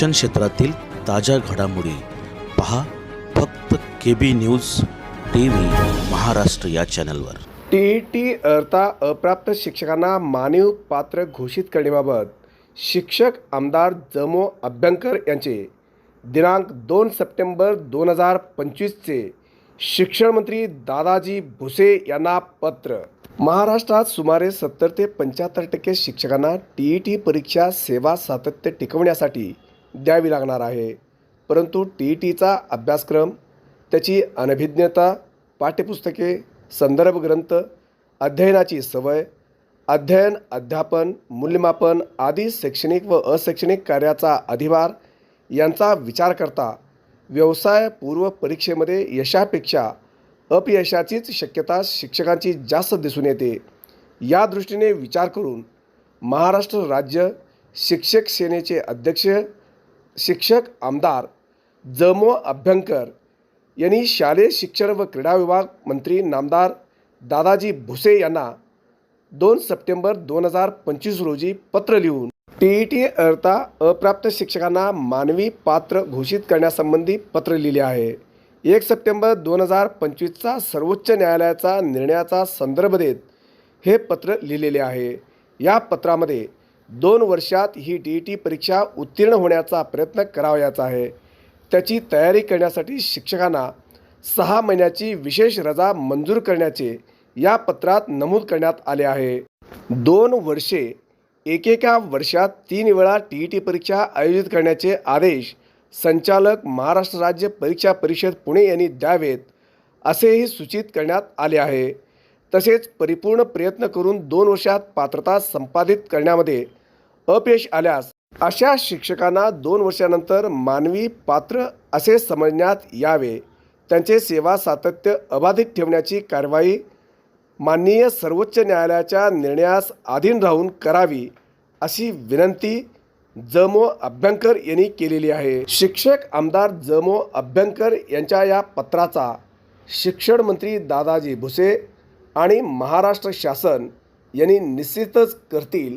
शिक्षण क्षेत्रातील ताज्या घडामोडी पहा फक्त K B news T V Maharashtra या चॅनलवर. टी टी अर्था अप्राप्त शिक्षकांना मानव पात्र घोषित करण्याबाबत शिक्षक आमदार जमो अभ्यंकर यांचे दिनांक दोन सप्टेंबर दोन हजार पंचवीसचे शिक्षण मंत्री दादाजी भुसे यांना पत्र. महाराष्ट्रात सुमारे सत्तर ते पंच्याहत्तर टक्के शिक्षकांना टी ई टी परीक्षा सेवा सातत्य टिकवण्यासाठी द्यावी लागणार आहे. परंतु टी ई टीचा अभ्यासक्रम त्याची अनभिज्ञता पाठ्यपुस्तके संदर्भ ग्रंथ अध्ययनाची सवय अध्ययन अध्यापन मूल्यमापन आदी शैक्षणिक व अशैक्षणिक कार्याचा अधिभार यांचा विचार करता व्यवसाय पूर्व परीक्षेमध्ये यशापेक्षा अपयशाचीच शक्यता शिक्षकांची जास्त दिसून येते. या दृष्टीने विचार करून महाराष्ट्र राज्य शिक्षक सेनेचे अध्यक्ष शिक्षक आमदार जमो अभ्यंकर यांनी शालेय शिक्षण व क्रीडा विभाग मंत्री नामदार दादाजी भुसे यांना दोन सप्टेंबर दोन हजार पंचवीस रोजी पत्र लिहून टी ई टी अर्था अप्राप्त शिक्षकांना मानवी पात्र घोषित करण्यासंबंधी पत्र लिहिले आहे. एक सप्टेंबर दोन हजार पंचवीसचा सर्वोच्च न्यायालयाचा निर्णयाचा संदर्भ देत हे पत्र लिहिलेले आहे. या पत्रामध्ये दोन वर्षात ही टी ई टी परीक्षा उत्तीर्ण होण्याचा प्रयत्न करावयाचा आहे. त्याची तयारी करण्यासाठी शिक्षकांना सहा महिन्याची विशेष रजा मंजूर करण्याचे या पत्रात नमूद करण्यात आले आहे. दोन वर्षे एकेका वर्षात तीन वेळा टी ई टी परीक्षा आयोजित करण्याचे आदेश संचालक महाराष्ट्र राज्य परीक्षा परिषद पुणे यांनी द्यावेत असेही सूचित करण्यात आले आहे. तसेच परिपूर्ण प्रयत्न करून दोन वर्षात पात्रता संपादित करण्यामध्ये अपयश आल्यास अशा शिक्षकांना दोन वर्षानंतर मानवी पात्र असे समजण्यात यावे. त्यांचे सेवा सातत्य अबाधित ठेवण्याची कारवाई माननीय सर्वोच्च न्यायालयाच्या निर्णयास अधीन राहून करावी अशी विनंती जमो अभ्यंकर यांनी केलेली आहे. शिक्षक आमदार जमो अभ्यंकर यांच्या या पत्राचा शिक्षण मंत्री दादाजी भुसे आणि महाराष्ट्र शासन यांनी निश्चितच करतील